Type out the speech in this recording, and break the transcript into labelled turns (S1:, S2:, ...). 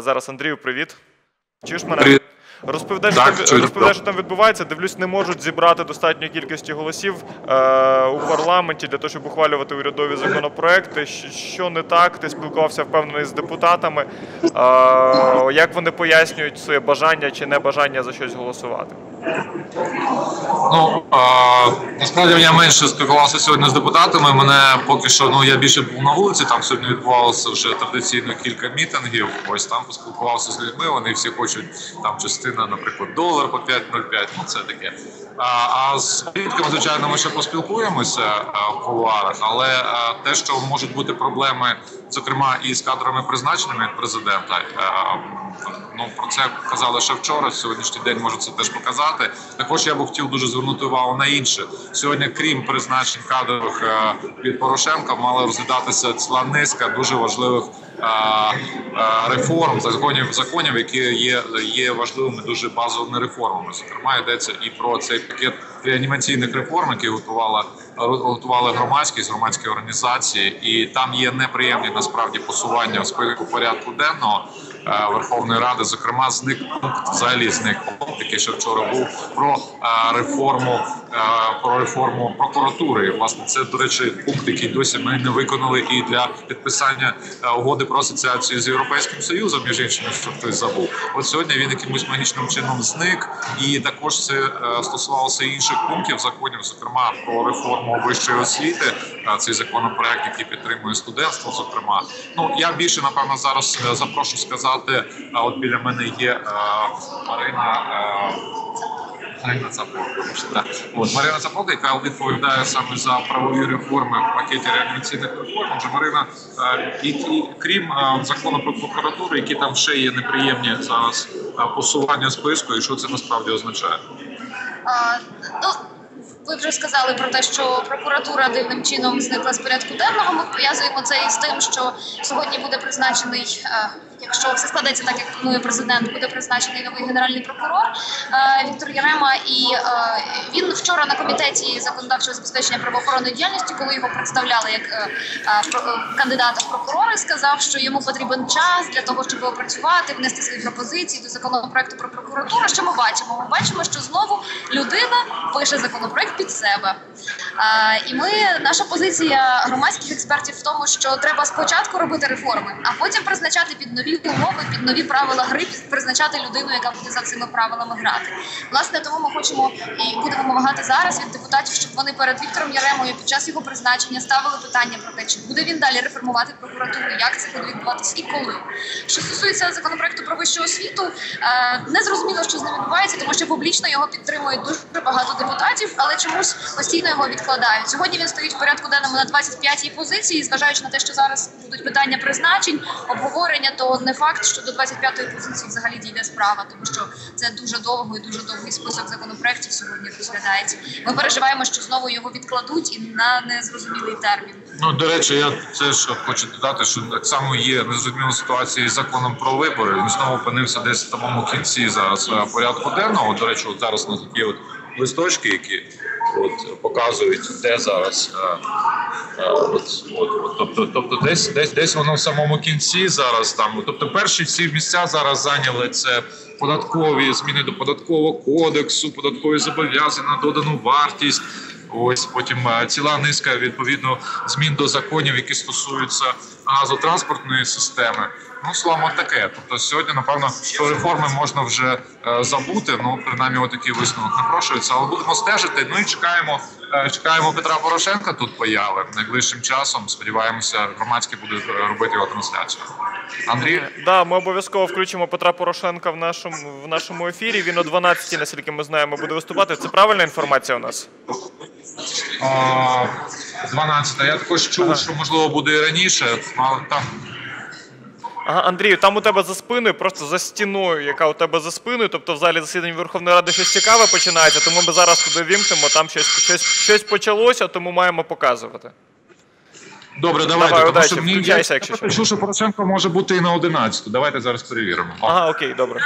S1: Зараз Андрію, привіт. Чуєш мене?
S2: Привіт.
S1: Розповідаєш,
S2: Так,
S1: що, там, розповідає, що там відбувається. Дивлюсь, не можуть зібрати достатньої кількості голосів е, у парламенті для того, щоб ухвалювати урядові законопроекти. Що не так? Ти спілкувався впевнений з депутатами. Е, як вони пояснюють своє бажання чи небажання за щось голосувати?
S2: Ну а, насправді я менше спілкувався сьогодні з депутатами. Мене поки що ну я більше був на вулиці. Там сьогодні відбувалося вже традиційно кілька мітингів. Ось там поспілкувався з людьми. Вони всі хочуть там частина, наприклад, долар по 5,05, Ну це таке. А, а з політиками, звичайно, ми ще поспілкуємося а, в кулуарах, але а, те, що можуть бути проблеми, зокрема і з кадровими призначеннями від президента. а, Ну про це казали ще вчора. Сьогоднішній день може це теж показати. Також я би хотів дуже звернути увагу на інше. Сьогодні, крім призначень кадрових е, від Порошенка, мала розглядатися ціла низка дуже важливих е, е, реформ, законів законів, які є, є важливими дуже базовими реформами. Зокрема, йдеться і про цей пакет реанімаційних реформ, які готувала готували громадськість, громадські організації, і там є неприємні насправді посування в списку порядку денного. е, Верховної Ради, зокрема, зник взагалі зник який ще вчора був про е, реформу е, про реформу прокуратури. Власне, це до речі, пункт, який досі ми не виконали, і для підписання угоди про асоціацію з європейським союзом, між іншим, що хтось забув. От сьогодні він якимось магічним чином зник, і також це стосувалося інших пунктів законів, зокрема про реформу вищої освіти. Цей законопроект, який підтримує студентство, зокрема. Ну я більше напевно зараз е, запрошу сказати. От біля мене є е, Марина. Е, Марина Цапока, так. От Марина Цапока, яка відповідає саме за правові реформи в пакеті реанімаційних реформ. Отже, Марина, які крім закону про прокуратуру, які там ще є неприємні зараз посування списку, і що це насправді означає?
S3: А, ну, ви вже сказали про те, що прокуратура дивним чином зникла з порядку денного. Ми пов'язуємо це із тим, що сьогодні буде призначений, е, якщо все складеться так, як планує президент, буде призначений новий генеральний прокурор е, Віктор Ярема. І е, він вчора на комітеті законодавчого забезпечення правоохоронної діяльності, коли його представляли як про- кандидата в прокурори, сказав, що йому потрібен час для того, щоб опрацювати, внести свої пропозиції до законопроекту про прокуратуру. Що ми бачимо? Ми бачимо, що знову людина пише законопроект під себе. І ми, наша позиція громадських експертів в тому, що треба спочатку робити реформи, а потім призначати під нові умови, під нові правила гри, призначати людину, яка буде за цими правилами грати. Власне, тому ми хочемо і будемо вимагати зараз від депутатів, щоб вони перед Віктором Яремою під час його призначення ставили питання про те, чи буде він далі реформувати прокуратуру, як це буде відбуватися і коли. Що стосується законопроекту про вищу освіту, е, не зрозуміло, що з ним відбувається, тому що публічно його підтримують дуже багато депутатів, але чомусь постійно його відкладають. Сьогодні він стоїть в порядку денному на 25-й позиції, зважаючи на те, що зараз будуть питання призначень, обговорення, то не факт, що до 25-ї позиції взагалі дійде справа, тому що це дуже довго і дуже довгий список законопроектів сьогодні розглядається. Ми переживаємо, що знову його відкладуть і на незрозумілий термін.
S2: Ну, до речі, я теж хочу додати, що так само є незрозуміла ситуація із законом про вибори. Він знову опинився десь в самому кінці зараз е, порядку денного. До речі, от зараз у нас такі от листочки, які от показують, де зараз. е, е, От, от, от, тобто, тобто десь, десь, десь воно в самому кінці зараз там. Тобто перші всі місця зараз зайняли це податкові зміни до податкового кодексу, податкові зобов'язання на додану вартість. Ось потім е, ціла низка відповідно змін до законів, які стосуються газотранспортної системи. Ну словом, от таке. Тобто сьогодні, напевно, про реформи можна вже е, забути. Ну принаймні, отакий висновок напрошується. Але будемо стежити. Ну і чекаємо. е, Чекаємо Петра Порошенка тут появи найближчим часом. Сподіваємося, громадське буде е, робити його трансляцію. Андрій,
S1: Да, ми обов'язково включимо Петра Порошенка в нашому в нашому ефірі. Він о 12 наскільки ми знаємо, буде виступати. Це правильна інформація у нас?
S2: А, 12. Я також чув, що можливо буде і раніше. Але там
S1: Ага, Андрію, там у тебе за спиною, просто за стіною, яка у тебе за спиною, тобто в залі засідань Верховної Ради щось цікаве починається, тому ми зараз туди вімкнемо, там щось, щось, щось почалося, тому маємо показувати.
S2: добре, давайте.
S1: Давай,
S2: тому що мені
S1: включайся,
S2: я
S1: якщо що.
S2: чув, що Порошенко може бути і на 11. Давайте зараз перевіримо.
S1: Ага, окей, добре.